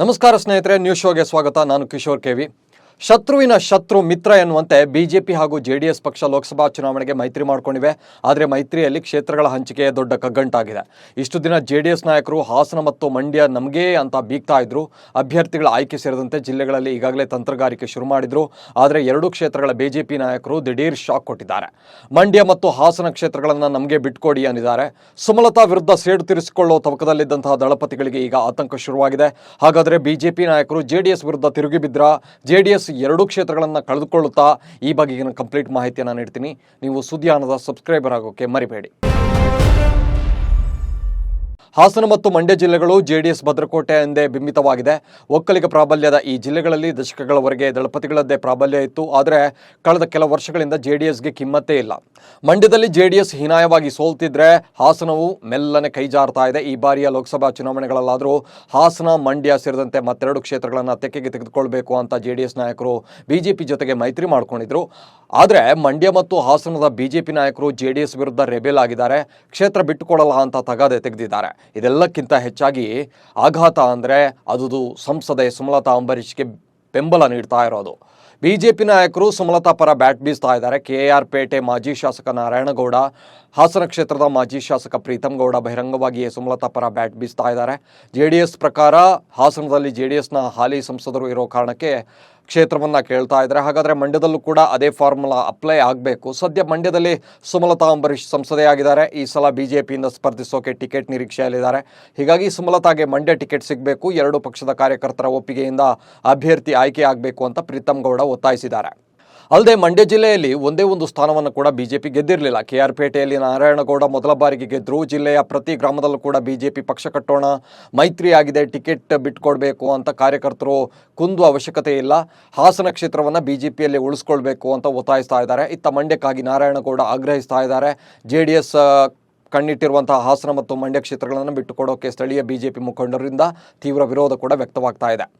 ನಮಸ್ಕಾರ ಸ್ನೇಹಿತರೆ ನ್ಯೂಸ್ ಶೋಗೆ ಸ್ವಾಗತ. ನಾನು ಕಿಶೋರ್ ಕೆವಿ ಶತ್ರುವಿನ ಶತ್ರು ಮಿತ್ರ ಎನ್ನುವಂತೆ ಬಿಜೆಪಿ ಹಾಗೂ ಜೆಡಿಎಸ್ ಪಕ್ಷ ಲೋಕಸಭಾ ಚುನಾವಣೆಗೆ ಮೈತ್ರಿ ಮಾಡಿಕೊಂಡಿವೆ. ಆದರೆ ಮೈತ್ರಿಯಲ್ಲಿ ಕ್ಷೇತ್ರಗಳ ಹಂಚಿಕೆ ದೊಡ್ಡ ಕಗ್ಗಂಟಾಗಿದೆ. ಇಷ್ಟು ದಿನ ಜೆಡಿಎಸ್ ನಾಯಕರು ಹಾಸನ ಮತ್ತು ಮಂಡ್ಯ ನಮಗೇ ಅಂತ ಬೀಗ್ತಾ ಇದ್ರು. ಅಭ್ಯರ್ಥಿಗಳ ಆಯ್ಕೆ ಸೇರಿದಂತೆ ಜಿಲ್ಲೆಗಳಲ್ಲಿ ಈಗಾಗಲೇ ತಂತ್ರಗಾರಿಕೆ ಶುರು ಮಾಡಿದ್ರು. ಆದರೆ ಎರಡೂ ಕ್ಷೇತ್ರಗಳ ಬಿಜೆಪಿ ನಾಯಕರು ದಿಢೀರ್ ಶಾಕ್ ಕೊಟ್ಟಿದ್ದಾರೆ. ಮಂಡ್ಯ ಮತ್ತು ಹಾಸನ ಕ್ಷೇತ್ರಗಳನ್ನು ನಮಗೆ ಬಿಟ್ಕೊಡಿ ಅಂದಿದ್ದಾರೆ. ಸುಮಲತಾ ವಿರುದ್ಧ ಸೇಡು ತೀರಿಸಿಕೊಳ್ಳುವ ತವಕದಲ್ಲಿದ್ದಂತಹ ದಳಪತಿಗಳಿಗೆ ಈಗ ಆತಂಕ ಶುರುವಾಗಿದೆ. ಹಾಗಾದರೆ ಬಿಜೆಪಿ ನಾಯಕರು ಜೆಡಿಎಸ್ ವಿರುದ್ಧ ತಿರುಗಿಬಿದ್ರ ಜೆಡಿಎಸ್ ಎರಡೂ ಕ್ಷೇತ್ರಗಳನ್ನು ಕಳೆದುಕೊಳ್ಳುತ್ತಾ ಈ ಬಗೆಗಿನ ಕಂಪ್ಲೀಟ್ ಮಾಹಿತಿಯನ್ನು ನೀಡ್ತೀನಿ. ನೀವು ಸುದ್ದಿಯಾನದ ಸಬ್ಸ್ಕ್ರೈಬರ್ ಆಗೋಕೆ ಮರಿಬೇಡಿ. ಹಾಸನ ಮತ್ತು ಮಂಡ್ಯ ಜಿಲ್ಲೆಗಳು ಜೆಡಿಎಸ್ ಭದ್ರಕೋಟೆ ಎಂದೇ ಬಿಂಬಿತವಾಗಿದೆ. ಒಕ್ಕಲಿಗ ಪ್ರಾಬಲ್ಯದ ಈ ಜಿಲ್ಲೆಗಳಲ್ಲಿ ದಶಕಗಳವರೆಗೆ ದಳಪತಿಗಳದ್ದೇ ಪ್ರಾಬಲ್ಯ ಇತ್ತು. ಆದರೆ ಕಳೆದ ಕೆಲ ವರ್ಷಗಳಿಂದ ಜೆಡಿಎಸ್ಗೆ ಕಿಮ್ಮತ್ತೇ ಇಲ್ಲ. ಮಂಡ್ಯದಲ್ಲಿ ಜೆಡಿಎಸ್ ಹೀನಾಯವಾಗಿ ಸೋಲ್ತಿದ್ರೆ ಹಾಸನವು ಮೆಲ್ಲನೆ ಕೈಜಾರ್ತಾ ಇದೆ. ಈ ಬಾರಿಯ ಲೋಕಸಭಾ ಚುನಾವಣೆಗಳಲ್ಲಾದರೂ ಹಾಸನ, ಮಂಡ್ಯ ಸೇರಿದಂತೆ ಮತ್ತೆರಡು ಕ್ಷೇತ್ರಗಳನ್ನು ತೆಕ್ಕೆಗೆ ತೆಗೆದುಕೊಳ್ಬೇಕು ಅಂತ ಜೆಡಿಎಸ್ ನಾಯಕರು ಬಿಜೆಪಿ ಜೊತೆಗೆ ಮೈತ್ರಿ ಮಾಡಿಕೊಂಡಿದ್ರು. ಆದರೆ ಮಂಡ್ಯ ಮತ್ತು ಹಾಸನದ ಬಿಜೆಪಿ ನಾಯಕರು ಜೆಡಿಎಸ್ ವಿರುದ್ಧ ರೆಬೆಲ್ ಆಗಿದ್ದಾರೆ, ಕ್ಷೇತ್ರ ಬಿಟ್ಟುಕೊಡಲ್ಲ ಅಂತ ತಗಾದೆ ತೆಗೆದಿದ್ದಾರೆ. ಇದೆಲ್ಲಕ್ಕಿಂತ ಹೆಚ್ಚಾಗಿ ಆಘಾತ ಅಂದರೆ ಅದು ಸಂಸದೆ ಸುಮಲತಾ ಅಂಬರೀಷ್ಗೆ ಬೆಂಬಲ ನೀಡ್ತಾ ಇರೋದು. ಬಿಜೆಪಿ ನಾಯಕರು ಸುಮಲತಾ ಪರ ಬ್ಯಾಟ್ ಬೀಸ್ತಾ ಇದ್ದಾರೆ. ಕೆ ಆರ್ ಪೇಟೆ ಮಾಜಿ ಶಾಸಕ ನಾರಾಯಣಗೌಡ, ಹಾಸನ ಕ್ಷೇತ್ರದ ಮಾಜಿ ಶಾಸಕ ಪ್ರೀತಮ್ ಗೌಡ ಬಹಿರಂಗವಾಗಿಯೇ ಸುಮಲತಾ ಪರ ಬ್ಯಾಟ್ ಬೀಸ್ತಾ ಇದ್ದಾರೆ. ಜೆ ಡಿ ಎಸ್ ಪ್ರಕಾರ ಹಾಸನದಲ್ಲಿ ಜೆ ಡಿ ಎಸ್ನ ಹಾಲಿ ಸಂಸದರು ಇರೋ ಕಾರಣಕ್ಕೆ ಕ್ಷೇತ್ರವನ್ನು ಕೇಳ್ತಾ ಇದ್ದಾರೆ. ಹಾಗಾದರೆ ಮಂಡ್ಯದಲ್ಲೂ ಕೂಡ ಅದೇ ಫಾರ್ಮುಲಾ ಅಪ್ಲೈ ಆಗಬೇಕು. ಸದ್ಯ ಮಂಡ್ಯದಲ್ಲಿ ಸುಮಲತಾ ಅಂಬರೀಶ್ ಸಂಸದೆಯಾಗಿದ್ದಾರೆ. ಈ ಸಲ ಬಿಜೆಪಿಯಿಂದ ಸ್ಪರ್ಧಿಸೋಕೆ ಟಿಕೆಟ್ ನಿರೀಕ್ಷೆಯಲ್ಲಿದ್ದಾರೆ. ಹೀಗಾಗಿ ಸುಮಲತಾಗೆ ಮಂಡ್ಯ ಟಿಕೆಟ್ ಸಿಗಬೇಕು. ಎರಡು ಪಕ್ಷದ ಕಾರ್ಯಕರ್ತರ ಒಪ್ಪಿಗೆಯಿಂದ ಅಭ್ಯರ್ಥಿ ಆಯ್ಕೆ ಆಗಬೇಕು ಅಂತ ಪ್ರೀತಮ್ ಗೌಡ ಒತ್ತಾಯಿಸಿದ್ದಾರೆ. ಅಲ್ಲದೆ ಮಂಡ್ಯ ಜಿಲ್ಲೆಯಲ್ಲಿ ಒಂದೇ ಒಂದು ಸ್ಥಾನವನ್ನು ಕೂಡ ಬಿಜೆಪಿ ಗೆದ್ದಿರಲಿಲ್ಲ. ಕೆ ಆರ್ ಪೇಟೆಯಲ್ಲಿ ನಾರಾಯಣಗೌಡ ಮೊದಲ ಬಾರಿಗೆ ಗೆದ್ದರು ಜಿಲ್ಲೆಯ ಪ್ರತಿ ಗ್ರಾಮದಲ್ಲೂ ಕೂಡ ಬಿಜೆಪಿ ಪಕ್ಷ ಕಟ್ಟೋಣ, ಮೈತ್ರಿ ಆಗಿದೆ, ಟಿಕೆಟ್ ಬಿಟ್ಕೊಡ್ಬೇಕು ಅಂತ ಕಾರ್ಯಕರ್ತರು ಕುಂದು ಅವಶ್ಯಕತೆ ಇಲ್ಲ. ಹಾಸನ ಕ್ಷೇತ್ರವನ್ನು ಬಿಜೆಪಿಯಲ್ಲಿ ಉಳಿಸ್ಕೊಳ್ಬೇಕು ಅಂತ ಒತ್ತಾಯಿಸ್ತಾ ಇದ್ದಾರೆ. ಇತ್ತ ಮಂಡ್ಯಕ್ಕಾಗಿ ನಾರಾಯಣಗೌಡ ಆಗ್ರಹಿಸ್ತಾ ಇದ್ದಾರೆ. ಜೆ ಡಿ ಎಸ್ ಕಣ್ಣಿಟ್ಟಿರುವಂತಹ ಹಾಸನ ಮತ್ತು ಮಂಡ್ಯ ಕ್ಷೇತ್ರಗಳನ್ನು ಬಿಟ್ಟುಕೊಡೋಕೆ ಸ್ಥಳೀಯ ಬಿಜೆಪಿ ಮುಖಂಡರಿಂದ ತೀವ್ರ ವಿರೋಧ ಕೂಡ ವ್ಯಕ್ತವಾಗ್ತಾ ಇದೆ.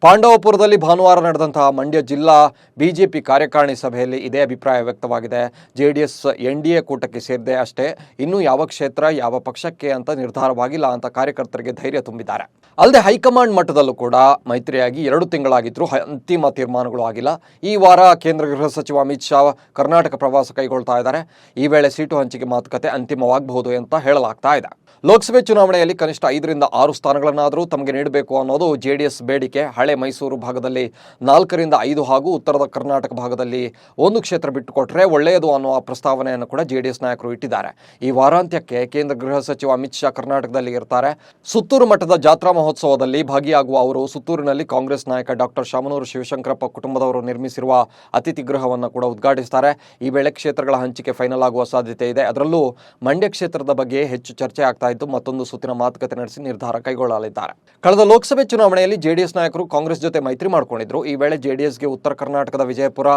ಪಾಂಡವಪುರದಲ್ಲಿ ಭಾನುವಾರ ನಡೆದಂತಹ ಮಂಡ್ಯ ಜಿಲ್ಲಾ ಬಿಜೆಪಿ ಕಾರ್ಯಕಾರಿಣಿ ಸಭೆಯಲ್ಲಿ ಇದೇ ಅಭಿಪ್ರಾಯ ವ್ಯಕ್ತವಾಗಿದೆ. J D S N D A ಕೂಟಕ್ಕೆ ಸೇರಿದೆ ಅಷ್ಟೇ. ಇನ್ನೂ ಯಾವ ಕ್ಷೇತ್ರ, ಯಾವ ಪಕ್ಷಕ್ಕೆ ಅಂತ ನಿರ್ಧಾರವಾಗಿಲ್ಲ ಅಂತ ಕಾರ್ಯಕರ್ತರಿಗೆ ಧೈರ್ಯ ತುಂಬಿದ್ದಾರೆ. ಅಲ್ಲದೆ ಹೈಕಮಾಂಡ್ ಮಟ್ಟದಲ್ಲೂ ಕೂಡ ಮೈತ್ರಿಯಾಗಿ ಎರಡು ತಿಂಗಳಾಗಿದ್ರೂ ಹ- ಅಂತಿಮ ತೀರ್ಮಾನಗಳು ಆಗಿಲ್ಲ. ಈ ವಾರ ಕೇಂದ್ರ ಗೃಹ ಸಚಿವ ಅಮಿತ್ ಶಾ ಕರ್ನಾಟಕ ಪ್ರವಾಸ ಕೈಗೊಳ್ತಾ ಇದ್ದಾರೆ. ಈ ವೇಳೆ ಸೀಟು ಹಂಚಿಕೆ ಮಾತುಕತೆ ಅಂತಿಮವಾಗಬಹುದು. ಅಂತ ಹೇಳಲಾಗ್ತಾ ಇದೆ. ಲೋಕಸಭೆ ಚುನಾವಣೆಯಲ್ಲಿ ಕನಿಷ್ಠ ಐದರಿಂದ ಆರು ಸ್ಥಾನಗಳನ್ನಾದರೂ ತಮಗೆ ನೀಡಬೇಕು ಅನ್ನೋದು ಜೆಡಿಎಸ್ ಬೇಡಿಕೆ. ಹಳೆ ಮೈಸೂರು ಭಾಗದಲ್ಲಿ ನಾಲ್ಕರಿಂದ ಐದು ಹಾಗೂ ಉತ್ತರದ ಕರ್ನಾಟಕ ಭಾಗದಲ್ಲಿ ಒಂದು ಕ್ಷೇತ್ರ ಬಿಟ್ಟುಕೊಟ್ರೆ ಒಳ್ಳೆಯದು ಅನ್ನುವ ಪ್ರಸ್ತಾವನೆಯನ್ನು ಕೂಡ ಜೆಡಿಎಸ್ ನಾಯಕರು ಇಟ್ಟಿದ್ದಾರೆ. ಈ ವಾರಾಂತ್ಯಕ್ಕೆ ಕೇಂದ್ರ ಗೃಹ ಸಚಿವ ಅಮಿತ್ ಶಾ ಕರ್ನಾಟಕದಲ್ಲಿ ಇರ್ತಾರೆ. ಸುತ್ತೂರು ಮಠದ ಜಾತ್ರಾ ಮಹೋತ್ಸವದಲ್ಲಿ ಭಾಗಿಯಾಗುವ ಅವರು ಸುತ್ತೂರಿನಲ್ಲಿ ಕಾಂಗ್ರೆಸ್ ನಾಯಕ ಡಾಕ್ಟರ್ ಶಾಮನೂರು ಶಿವಶಂಕರಪ್ಪ ಕುಟುಂಬದವರು ನಿರ್ಮಿಸಿರುವ ಅತಿಥಿ ಗೃಹವನ್ನು ಕೂಡ ಉದ್ಘಾಟಿಸ್ತಾರೆ. ಈ ವೇಳೆ ಕ್ಷೇತ್ರಗಳ ಹಂಚಿಕೆ ಫೈನಲ್ ಆಗುವ ಸಾಧ್ಯತೆ ಇದೆ. ಅದರಲ್ಲೂ ಮಂಡ್ಯ ಕ್ಷೇತ್ರದ ಬಗ್ಗೆ ಹೆಚ್ಚು ಚರ್ಚೆ ಆಗ್ತಾ ಇದ್ದು ಮತ್ತೊಂದು ಸುತ್ತಿನ ಮಾತುಕತೆ ನಡೆಸಿ ನಿರ್ಧಾರ ಕೈಗೊಳ್ಳಲಿದ್ದಾರೆ. ಕಳೆದ ಲೋಕಸಭೆ ಚುನಾವಣೆಯಲ್ಲಿ ಜೆಡಿಎಸ್ ನಾಯಕರು ಕಾಂಗ್ರೆಸ್ ಜೊತೆ ಮೈತ್ರಿ ಮಾಡಿಕೊಂಡಿದ್ರು. ಈ ವೇಳೆ ಜೆಡಿಎಸ್ಗೆ ಉತ್ತರ ಕರ್ನಾಟಕದ ವಿಜಯಪುರ,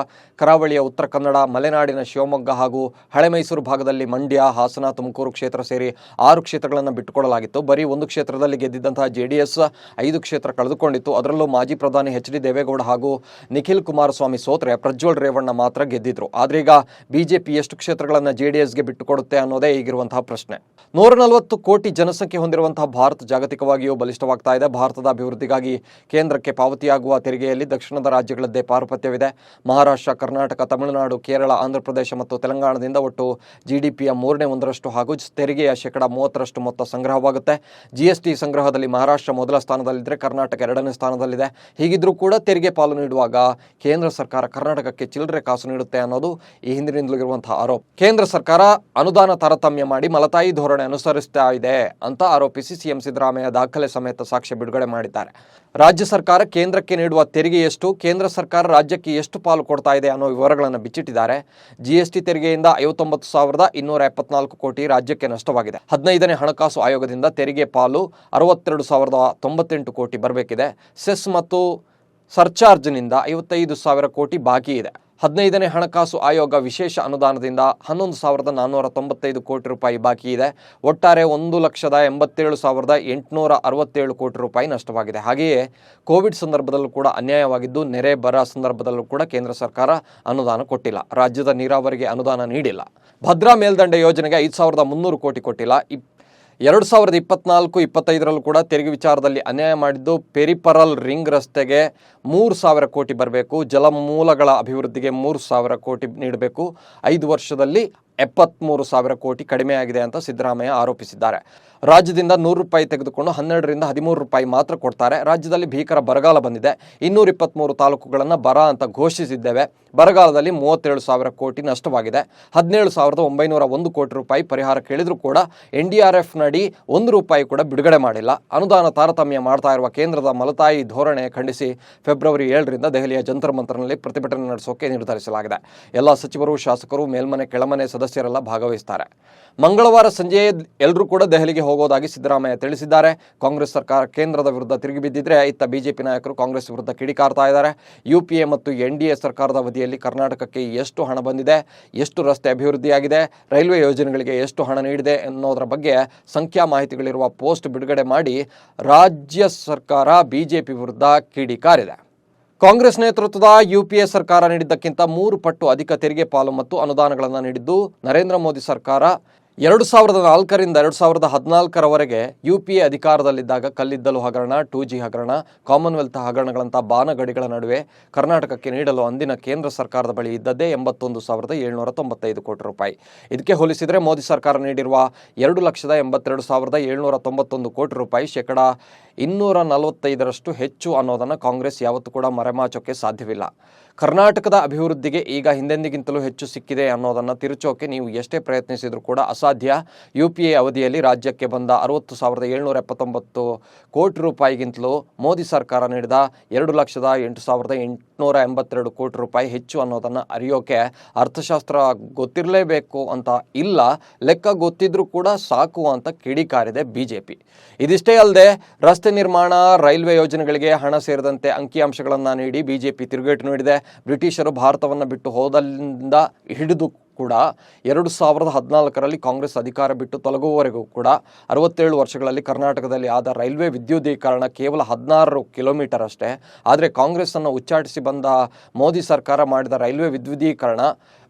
ಕರಾವಳಿಯ ಉತ್ತರ ಕನ್ನಡ, ಮಲೆನಾಡಿನ ಶಿವಮೊಗ್ಗ ಹಾಗೂ ಹಳೆ ಮೈಸೂರು ಭಾಗದಲ್ಲಿ ಮಂಡ್ಯ, ಹಾಸನ, ತುಮಕೂರು ಕ್ಷೇತ್ರ ಸೇರಿ ಆರು ಕ್ಷೇತ್ರಗಳನ್ನು ಬಿಟ್ಟುಕೊಡಲಾಗಿತ್ತು. ಬರೀ ಒಂದು ಕ್ಷೇತ್ರದಲ್ಲಿ ಗೆದ್ದಿದ್ದಂತಹ ಜೆಡಿಎಸ್ ಐದು ಕ್ಷೇತ್ರ ಕಳೆದುಕೊಂಡಿತ್ತು. ಅದರಲ್ಲೂ ಮಾಜಿ ಪ್ರಧಾನಿ ಎಚ್ ಡಿ ದೇವೇಗೌಡ ಹಾಗೂ ನಿಖಿಲ್ ಕುಮಾರಸ್ವಾಮಿ ಸೋತ್ರೆ ಪ್ರಜ್ವಲ್ ರೇವಣ್ಣ ಮಾತ್ರ ಗೆದ್ದಿದ್ರು. ಆದ್ರೀಗ ಬಿಜೆಪಿ ಎಷ್ಟು ಕ್ಷೇತ್ರಗಳನ್ನು ಜೆಡಿಎಸ್ಗೆ ಬಿಟ್ಟುಕೊಡುತ್ತೆ ಅನ್ನೋದೇ ಈಗಿರುವಂತಹ ಪ್ರಶ್ನೆ. ನೂರ ನಲವತ್ತು ಕೋಟಿ ಜನಸಂಖ್ಯೆ ಹೊಂದಿರುವಂತಹ ಭಾರತ ಜಾಗತಿಕವಾಗಿಯೂ ಬಲಿಷ್ಠವಾಗ್ತಾ ಇದೆ. ಭಾರತದ ಅಭಿವೃದ್ಧಿಗಾಗಿ ಕೇಂದ್ರಕ್ಕೆ ಪಾವತಿಯಾಗುವ ತೆರಿಗೆಯಲ್ಲಿ ದಕ್ಷಿಣದ ರಾಜ್ಯಗಳದ್ದೇ ಪಾರುಪತ್ಯವಿದೆ. ಮಹಾರಾಷ್ಟ್ರ, ಕರ್ನಾಟಕ, ತಮಿಳುನಾಡು, ಕೇರಳ, ಆಂಧ್ರಪ್ರದೇಶ ಮತ್ತು ತೆಲಂಗಾಣದಿಂದ ಒಟ್ಟು ಜಿಡಿಪಿಯ ಮೂರನೇ ಒಂದರಷ್ಟು ಹಾಗೂ ತೆರಿಗೆಯ ಶೇಕಡ ಮೂವತ್ತರಷ್ಟು ಮೊತ್ತ ಸಂಗ್ರಹವಾಗುತ್ತೆ. ಜಿಎಸ್ಟಿ ಸಂಗ್ರಹದಲ್ಲಿ ಮಹಾರಾಷ್ಟ್ರ ಮೊದಲ ಸ್ಥಾನದಲ್ಲಿದ್ದರೆ ಕರ್ನಾಟಕ ಎರಡನೇ ಸ್ಥಾನದಲ್ಲಿದೆ. ಹೀಗಿದ್ರೂ ಕೂಡ ತೆರಿಗೆ ಪಾಲು ನೀಡುವಾಗ ಕೇಂದ್ರ ಸರ್ಕಾರ ಕರ್ನಾಟಕಕ್ಕೆ ಚಿಲ್ಲರೆ ಕಾಸು ನೀಡುತ್ತೆ ಅನ್ನೋದು ಈ ಹಿಂದಿನಿಂದಲೂ ಇರುವಂತಹ ಆರೋಪ. ಕೇಂದ್ರ ಸರ್ಕಾರ ಅನುದಾನ ತಾರತಮ್ಯ ಮಾಡಿ ಮಲತಾಯಿ ಧೋರಣೆ ಅನುಸರಿಸ್ತಾ ಇದೆ ಅಂತ ಆರೋಪಿಸಿ ಸಿಎಂ ಸಿದ್ದರಾಮಯ್ಯ ದಾಖಲೆ ಸಮೇತ ಸಾಕ್ಷ್ಯ ಬಿಡುಗಡೆ ಮಾಡಿದ್ದಾರೆ. ರಾಜ್ಯ ಸರ್ಕಾರ ಕೇಂದ್ರಕ್ಕೆ ನೀಡುವ ತೆರಿಗೆ ಎಷ್ಟು, ಕೇಂದ್ರ ಸರ್ಕಾರ ರಾಜ್ಯಕ್ಕೆ ಎಷ್ಟು ಪಾಲು ಕೊಡ್ತಾ ಇದೆ ಅನ್ನೋ ವಿವರಗಳನ್ನು ಬಿಚ್ಚಿಟ್ಟಿದ್ದಾರೆ. ಜಿಎಸ್ಟಿ ತೆರಿಗೆಯಿಂದ ಐವತ್ತೊಂಬತ್ತು ಸಾವಿರದ ಇನ್ನೂರ ಎಪ್ಪತ್ನಾಲ್ಕು ಕೋಟಿ ರಾಜ್ಯಕ್ಕೆ ನಷ್ಟವಾಗಿದೆ. ಹದಿನೈದನೇ ಹಣಕಾಸು ಆಯೋಗದಿಂದ ತೆರಿಗೆ ಪಾಲು ಅರವತ್ತೆರಡು ಸಾವಿರದ ತೊಂಬತ್ತೆಂಟು ಕೋಟಿ ಬರಬೇಕಿದೆ. ಸೆಸ್ ಮತ್ತು ಸರ್ಚಾರ್ಜ್ನಿಂದ ಐವತ್ತೈದು ಸಾವಿರ ಕೋಟಿ ಬಾಕಿ ಇದೆ. ಹದಿನೈದನೇ ಹಣಕಾಸು ಆಯೋಗ ವಿಶೇಷ ಅನುದಾನದಿಂದ ಹನ್ನೊಂದು ಸಾವಿರದ ನಾನ್ನೂರ ತೊಂಬತ್ತೈದು ಕೋಟಿ ರೂಪಾಯಿ ಬಾಕಿ ಇದೆ. ಒಟ್ಟಾರೆ ಒಂದು ಲಕ್ಷದ ಎಂಬತ್ತೇಳು ಸಾವಿರದ ಎಂಟುನೂರ ಅರವತ್ತೇಳು ಕೋಟಿ ರೂಪಾಯಿ ನಷ್ಟವಾಗಿದೆ. ಹಾಗೆಯೇ ಕೋವಿಡ್ ಸಂದರ್ಭದಲ್ಲೂ ಕೂಡ ಅನ್ಯಾಯವಾಗಿದ್ದು, ನೆರೆ ಬರ ಸಂದರ್ಭದಲ್ಲೂ ಕೂಡ ಕೇಂದ್ರ ಸರ್ಕಾರ ಅನುದಾನ ಕೊಟ್ಟಿಲ್ಲ. ರಾಜ್ಯದ ನೀರಾವರಿಗೆ ಅನುದಾನ ನೀಡಿಲ್ಲ. ಭದ್ರಾ ಮೇಲ್ದಂಡೆ ಯೋಜನೆಗೆ ಐದು ಸಾವಿರದ ಮುನ್ನೂರು ಕೋಟಿ ಕೊಟ್ಟಿಲ್ಲ. ಇಪ್ ಎರಡು ಸಾವಿರದ ಇಪ್ಪತ್ನಾಲ್ಕು, ಇಪ್ಪತ್ತೈದರಲ್ಲೂ ಕೂಡ ತೆರಿಗೆ ವಿಚಾರದಲ್ಲಿ ಅನ್ಯಾಯ ಮಾಡಿದ್ದು ಪೆರಿಪರಲ್ ರಿಂಗ್ ರಸ್ತೆಗೆ ಮೂರು ಸಾವಿರ ಕೋಟಿ ಬರಬೇಕು. ಜಲಮೂಲಗಳ ಅಭಿವೃದ್ಧಿಗೆ ಮೂರು ಸಾವಿರ ಕೋಟಿ ನೀಡಬೇಕು. ಐದು ವರ್ಷದಲ್ಲಿ ಎಪ್ಪತ್ತ್ಮೂರು ಸಾವಿರ ಕೋಟಿ ಕಡಿಮೆಯಾಗಿದೆ ಅಂತ ಸಿದ್ದರಾಮಯ್ಯ ಆರೋಪಿಸಿದ್ದಾರೆ. ರಾಜ್ಯದಿಂದ ನೂರು ರೂಪಾಯಿ ತೆಗೆದುಕೊಂಡು ಹನ್ನೆರಡರಿಂದ ಹದಿಮೂರು ರೂಪಾಯಿ ಮಾತ್ರ ಕೊಡ್ತಾರೆ. ರಾಜ್ಯದಲ್ಲಿ ಭೀಕರ ಬರಗಾಲ ಬಂದಿದೆ. ಇನ್ನೂರ ಇಪ್ಪತ್ತ್ಮೂರು ತಾಲೂಕುಗಳನ್ನು ಬರ ಅಂತ ಘೋಷಿಸಿದ್ದೇವೆ. ಬರಗಾಲದಲ್ಲಿ ಮೂವತ್ತೇಳು ಸಾವಿರ ಕೋಟಿ ನಷ್ಟವಾಗಿದೆ. ಹದಿನೇಳು ಸಾವಿರದ ಒಂಬೈನೂರ ಒಂದು ಕೋಟಿ ರೂಪಾಯಿ ಪರಿಹಾರ ಕೇಳಿದರೂ ಕೂಡ ಎನ್ ಡಿ ಆರ್ ಎಫ್ನಡಿ ಒಂದು ರೂಪಾಯಿ ಕೂಡ ಬಿಡುಗಡೆ ಮಾಡಿಲ್ಲ. ಅನುದಾನ ತಾರತಮ್ಯ ಮಾಡ್ತಾ ಇರುವ ಕೇಂದ್ರದ ಮಲತಾಯಿ ಧೋರಣೆ ಖಂಡಿಸಿ ಫೆಬ್ರವರಿ ಏಳರಿಂದ ದೆಹಲಿಯ ಜಂತರ್ ಮಂತ್ರನಲ್ಲಿ ಪ್ರತಿಭಟನೆ ನಡೆಸೋಕೆ ನಿರ್ಧರಿಸಲಾಗಿದೆ. ಎಲ್ಲ ಸಚಿವರು, ಶಾಸಕರು, ಮೇಲ್ಮನೆ, ಕೆಳಮನೆ ಸದಸ್ಯರೆಲ್ಲ ಭಾಗವಹಿಸ್ತಾರೆ. ಮಂಗಳವಾರ ಸಂಜೆ ಎಲ್ಲರೂ ಕೂಡ ದೆಹಲಿಗೆ ಹೋಗೋದಾಗಿ ಸಿದ್ದರಾಮಯ್ಯ ತಿಳಿಸಿದ್ದಾರೆ. ಕಾಂಗ್ರೆಸ್ ಸರ್ಕಾರ ಕೇಂದ್ರದ ವಿರುದ್ಧ ತಿರುಗಿ ಬಿದ್ದಿದ್ರೆ ಇತ್ತ ಬಿಜೆಪಿ ನಾಯಕರು ಕಾಂಗ್ರೆಸ್ ವಿರುದ್ಧ ಕಿಡಿಕಾರ್ತಾ ಇದ್ದಾರೆ. ಯುಪಿಎ ಮತ್ತು ಎನ್ ಡಿ ಎ ಸರ್ಕಾರದ ಅವಧಿಯಲ್ಲಿ ಕರ್ನಾಟಕಕ್ಕೆ ಎಷ್ಟು ಹಣ ಬಂದಿದೆ, ಎಷ್ಟು ರಸ್ತೆ ಅಭಿವೃದ್ಧಿಯಾಗಿದೆ, ರೈಲ್ವೆ ಯೋಜನೆಗಳಿಗೆ ಎಷ್ಟು ಹಣ ನೀಡಿದೆ ಅನ್ನೋದರ ಬಗ್ಗೆ ಸಂಖ್ಯಾ ಮಾಹಿತಿಗಳಿರುವ ಪೋಸ್ಟ್ ಬಿಡುಗಡೆ ಮಾಡಿ ರಾಜ್ಯ ಸರ್ಕಾರ ಬಿಜೆಪಿ ವಿರುದ್ಧ ಕಿಡಿಕಾರಿದೆ. ಕಾಂಗ್ರೆಸ್ ನೇತೃತ್ವದ ಯುಪಿಎ ಸರ್ಕಾರ ನೀಡಿದ್ದಕ್ಕಿಂತ ಮೂರು ಪಟ್ಟು ಅಧಿಕ ತೆರಿಗೆ ಪಾಲು ಮತ್ತು ಅನುದಾನಗಳನ್ನು ನೀಡಿದ್ದು ನರೇಂದ್ರ ಮೋದಿ ಸರ್ಕಾರ. ಎರಡು ಸಾವಿರದ ನಾಲ್ಕರಿಂದ ಎರಡು ಸಾವಿರದ ಹದಿನಾಲ್ಕರವರೆಗೆ ಯು ಪಿ ಎ ಅಧಿಕಾರದಲ್ಲಿದ್ದಾಗ ಕಲ್ಲಿದ್ದಲು ಹಗರಣ, ಟೂ ಜಿ ಹಗರಣ, ಕಾಮನ್ವೆಲ್ತ್ ಹಗರಣಗಳಂಥ ಬಾನಗಡಿಗಳ ನಡುವೆ ಕರ್ನಾಟಕಕ್ಕೆ ನೀಡಲು ಅಂದಿನ ಕೇಂದ್ರ ಸರ್ಕಾರದ ಬಳಿ ಇದ್ದದ್ದೇ ಎಂಬತ್ತೊಂದು ಸಾವಿರದ ಏಳ್ನೂರ ತೊಂಬತ್ತೈದು ಕೋಟಿ ರೂಪಾಯಿ. ಇದಕ್ಕೆ ಹೋಲಿಸಿದರೆ ಮೋದಿ ಸರ್ಕಾರ ನೀಡಿರುವ ಎರಡು ಲಕ್ಷದ ಎಂಬತ್ತೆರಡು ಸಾವಿರದ ಏಳ್ನೂರ ತೊಂಬತ್ತೊಂದು ಕೋಟಿ ರೂಪಾಯಿ ಶೇಕಡ ಇನ್ನೂರ ನಲವತ್ತೈದರಷ್ಟು ಹೆಚ್ಚು ಅನ್ನೋದನ್ನು ಕಾಂಗ್ರೆಸ್ ಯಾವತ್ತೂ ಕೂಡ ಮರೆಮಾಚೋಕ್ಕೆ ಸಾಧ್ಯವಿಲ್ಲ. ಕರ್ನಾಟಕದ ಅಭಿವೃದ್ಧಿಗೆ ಈಗ ಹಿಂದೆಂದಿಗಿಂತಲೂ ಹೆಚ್ಚು ಸಿಕ್ಕಿದೆ ಅನ್ನೋದನ್ನು ತಿರುಚೋಕೆ ನೀವು ಎಷ್ಟೇ ಪ್ರಯತ್ನಿಸಿದರೂ ಕೂಡ ಅಸಾಧ್ಯ. ಯು ಪಿ ಎ ಅವಧಿಯಲ್ಲಿ ರಾಜ್ಯಕ್ಕೆ ಬಂದ ಅರವತ್ತು ಸಾವಿರದ ಏಳ್ನೂರ ಎಪ್ಪತ್ತೊಂಬತ್ತು ಕೋಟಿ ರೂಪಾಯಿಗಿಂತಲೂ ಮೋದಿ ಸರ್ಕಾರ ನೀಡಿದ ಎರಡು ಲಕ್ಷದ ಎಂಟು ಸಾವಿರದ ಎಂಟುನೂರ ಎಂಬತ್ತೆರಡು ಕೋಟಿ ರೂಪಾಯಿ ಹೆಚ್ಚು ಅನ್ನೋದನ್ನು ಅರಿಯೋಕೆ ಅರ್ಥಶಾಸ್ತ್ರ ಗೊತ್ತಿರಲೇಬೇಕು ಅಂತ ಇಲ್ಲ. ಲೆಕ್ಕ ಗೊತ್ತಿದ್ರೂ ಕೂಡ ಸಾಕು ಅಂತ ಕಿಡಿಕಾರಿದೆ ಬಿಜೆಪಿ. ಇದಿಷ್ಟೇ ಅಲ್ಲದೆ ರಸ್ತೆ ನಿರ್ಮಾಣ, ರೈಲ್ವೆ ಯೋಜನೆಗಳಿಗೆ ಹಣ ಸೇರಿದಂತೆ ಅಂಕಿಅಂಶಗಳನ್ನು ನೀಡಿ ಬಿಜೆಪಿ ತಿರುಗೇಟು ನೀಡಿದೆ. ಬ್ರಿಟಿಷರು ಭಾರತವನ್ನು ಬಿಟ್ಟು ಹೋದಲ್ಲಿಂದ ಹಿಡಿದು ಕೂಡ ಎರಡು ಸಾವಿರದ ಹದಿನಾಲ್ಕರಲ್ಲಿ ಕಾಂಗ್ರೆಸ್ ಅಧಿಕಾರ ಬಿಟ್ಟು ತೊಲಗುವವರೆಗೂ ಕೂಡ ಅರವತ್ತೇಳು ವರ್ಷಗಳಲ್ಲಿ ಕರ್ನಾಟಕದಲ್ಲಿ ಆದ ರೈಲ್ವೆ ವಿದ್ಯುದೀಕರಣ ಕೇವಲ ಹದಿನಾರು ಕಿಲೋಮೀಟರ್ ಅಷ್ಟೇ ಆದರೆ ಕಾಂಗ್ರೆಸ್ಸನ್ನು ಉಚ್ಚಾಟಿಸಿ ಬಂದ ಮೋದಿ ಸರ್ಕಾರ ಮಾಡಿದ ರೈಲ್ವೆ ವಿದ್ಯುದೀಕರಣ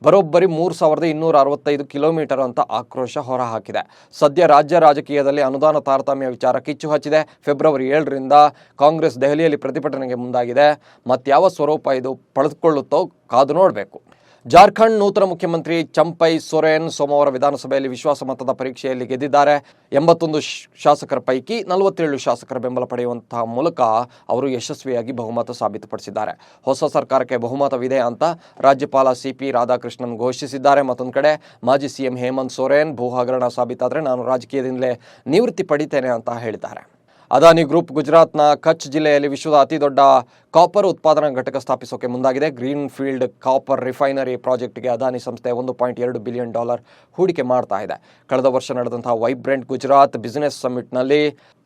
ಬರೋಬ್ಬರಿ ಮೂರು ಸಾವಿರದ ಇನ್ನೂರ ಅರವತ್ತೈದು ಕಿಲೋಮೀಟರ್ ಅಂತ ಆಕ್ರೋಶ ಹೊರಹಾಕಿದೆ. ಸದ್ಯ ರಾಜ್ಯ ರಾಜಕೀಯದಲ್ಲಿ ಅನುದಾನ ತಾರತಮ್ಯ ವಿಚಾರ ಕಿಚ್ಚು ಹಚ್ಚಿದೆ. ಫೆಬ್ರವರಿ ಏಳರಿಂದ ಕಾಂಗ್ರೆಸ್ ದೆಹಲಿಯಲ್ಲಿ ಪ್ರತಿಭಟನೆಗೆ ಮುಂದಾಗಿದೆ. ಮತ್ತಾವ ಸ್ವರೂಪ ಇದು ಪಡೆದುಕೊಳ್ಳುತ್ತೋ ಕಾದು ನೋಡಬೇಕು. ಜಾರ್ಖಂಡ್ ನೂತನ ಮುಖ್ಯಮಂತ್ರಿ ಚಂಪೈ ಸೊರೇನ್ ಸೋಮವಾರ ವಿಧಾನಸಭೆಯಲ್ಲಿ ವಿಶ್ವಾಸಮತದ ಪರೀಕ್ಷೆಯಲ್ಲಿ ಗೆದ್ದಿದ್ದಾರೆ. ಎಂಬತ್ತೊಂದು ಶಾಸಕರ ಪೈಕಿ ನಲವತ್ತೇಳು ಶಾಸಕರ ಬೆಂಬಲ ಪಡೆಯುವಂತಹ ಮೂಲಕ ಅವರು ಯಶಸ್ವಿಯಾಗಿ ಬಹುಮತ ಸಾಬೀತುಪಡಿಸಿದ್ದಾರೆ. ಹೊಸ ಸರ್ಕಾರಕ್ಕೆ ಬಹುಮತವಿದೆ ಅಂತ ರಾಜ್ಯಪಾಲ ಸಿ ಪಿ ರಾಧಾಕೃಷ್ಣನ್ ಘೋಷಿಸಿದ್ದಾರೆ. ಮತ್ತೊಂದು ಕಡೆ ಮಾಜಿ ಸಿಎಂ ಹೇಮಂತ್ ಸೊರೇನ್ ಭೂ ಹಗರಣ ಸಾಬೀತಾದರೆ ನಾನು ರಾಜಕೀಯದಿಂದಲೇ ನಿವೃತ್ತಿ ಪಡಿತೇನೆ ಅಂತ ಹೇಳಿದ್ದಾರೆ. ಅದಾನಿ ಗ್ರೂಪ್ ಗುಜರಾತ್ನ ಕಚ್ ಜಿಲ್ಲೆಯಲ್ಲಿ ವಿಶ್ವದ ಅತಿದೊಡ್ಡ ಕಾಪರ್ ಉತ್ಪಾದನಾ ಘಟಕ ಸ್ಥಾಪಿಸೋಕೆ ಮುಂದಾಗಿದೆ. ಗ್ರೀನ್ ಫೀಲ್ಡ್ ಕಾಪರ್ ರಿಫೈನರಿ ಪ್ರಾಜೆಕ್ಟ್ಗೆ ಅದಾನಿ ಸಂಸ್ಥೆ ಒಂದು ಪಾಯಿಂಟ್ ಎರಡು ಬಿಲಿಯನ್ ಡಾಲರ್ ಹೂಡಿಕೆ ಮಾಡ್ತಾ ಇದೆ. ಕಳೆದ ವರ್ಷ ನಡೆದಂತಹ ವೈಬ್ರೆಂಟ್ ಗುಜರಾತ್ ಬಿಸಿನೆಸ್ ಸಮ್ಮಿಟ್ನಲ್ಲಿ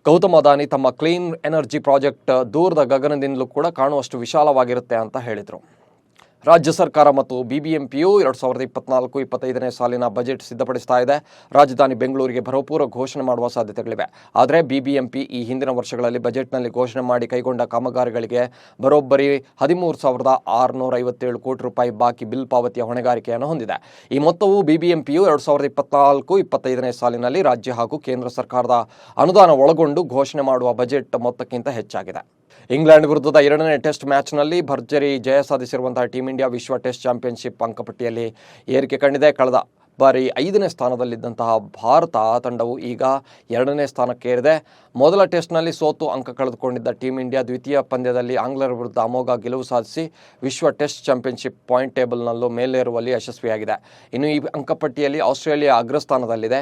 ಗೌತಮ್ ಅದಾನಿ ತಮ್ಮ ಕ್ಲೀನ್ ಎನರ್ಜಿ ಪ್ರಾಜೆಕ್ಟ್ ದೂರದ ಗಗನದಿಂದಲೂ ಕೂಡ ಕಾಣುವಷ್ಟು ವಿಶಾಲವಾಗಿರುತ್ತೆ ಅಂತ ಹೇಳಿದರು. ರಾಜ್ಯ ಸರ್ಕಾರ ಮತ್ತು ಬಿಬಿಎಂಪಿಯು ಎರಡು ಸಾವಿರದ ಇಪ್ಪತ್ನಾಲ್ಕು ಇಪ್ಪತ್ತೈದನೇ ಸಾಲಿನ ಬಜೆಟ್ ಸಿದ್ಧಪಡಿಸ್ತಾ ಇದೆ. ರಾಜಧಾನಿ ಬೆಂಗಳೂರಿಗೆ ಭರಪೂರ ಘೋಷಣೆ ಮಾಡುವ ಸಾಧ್ಯತೆಗಳಿವೆ. ಆದರೆ ಬಿಬಿಎಂಪಿ ಈ ಹಿಂದಿನ ವರ್ಷಗಳಲ್ಲಿ ಬಜೆಟ್ನಲ್ಲಿ ಘೋಷಣೆ ಮಾಡಿ ಕೈಗೊಂಡ ಕಾಮಗಾರಿಗಳಿಗೆ ಬರೋಬ್ಬರಿ ಹದಿಮೂರು ಸಾವಿರದ ಆರುನೂರ ಐವತ್ತೇಳು ಕೋಟಿ ರೂಪಾಯಿ ಬಾಕಿ ಬಿಲ್ ಪಾವತಿಯ ಹೊಣೆಗಾರಿಕೆಯನ್ನು ಹೊಂದಿದೆ. ಈ ಮೊತ್ತವು ಬಿಬಿಎಂಪಿಯು ಎರಡು ಸಾವಿರದ ಇಪ್ಪತ್ನಾಲ್ಕು ಇಪ್ಪತ್ತೈದನೇ ಸಾಲಿನಲ್ಲಿ ರಾಜ್ಯ ಹಾಗೂ ಕೇಂದ್ರ ಸರ್ಕಾರದ ಅನುದಾನ ಒಳಗೊಂಡು ಘೋಷಣೆ ಮಾಡುವ ಬಜೆಟ್ ಮೊತ್ತಕ್ಕಿಂತ ಹೆಚ್ಚಾಗಿದೆ. ಇಂಗ್ಲೆಂಡ್ ವಿರುದ್ಧದ ಎರಡನೇ ಟೆಸ್ಟ್ ಮ್ಯಾಚ್ನಲ್ಲಿ ಭರ್ಜರಿ ಜಯ ಸಾಧಿಸಿರುವಂತಹ ಟೀಂ ಇಂಡಿಯಾ ವಿಶ್ವ ಟೆಸ್ಟ್ ಚಾಂಪಿಯನ್ಶಿಪ್ ಅಂಕಪಟ್ಟಿಯಲ್ಲಿ ಏರಿಕೆ ಕಂಡಿದೆ. ಕಳೆದ ಬಾರಿ ಐದನೇ ಸ್ಥಾನದಲ್ಲಿದ್ದಂತಹ ಭಾರತ ತಂಡವು ಈಗ ಎರಡನೇ ಸ್ಥಾನಕ್ಕೇರಿದೆ ಮೊದಲ ಟೆಸ್ಟ್ನಲ್ಲಿ ಸೋತು ಅಂಕ ಕಳೆದುಕೊಂಡಿದ್ದ ಟೀಂ ಇಂಡಿಯಾ ದ್ವಿತೀಯ ಪಂದ್ಯದಲ್ಲಿ ಆಂಗ್ಲರ ವಿರುದ್ಧ ಅಮೋಘ ಗೆಲುವು ಸಾಧಿಸಿ ವಿಶ್ವ ಟೆಸ್ಟ್ ಚಾಂಪಿಯನ್ಶಿಪ್ ಪಾಯಿಂಟ್ ಟೇಬಲ್ನಲ್ಲೂ ಮೇಲೇರುವಲ್ಲಿ ಯಶಸ್ವಿಯಾಗಿದೆ. ಇನ್ನು ಈ ಅಂಕಪಟ್ಟಿಯಲ್ಲಿ ಆಸ್ಟ್ರೇಲಿಯಾ ಅಗ್ರಸ್ಥಾನದಲ್ಲಿದೆ.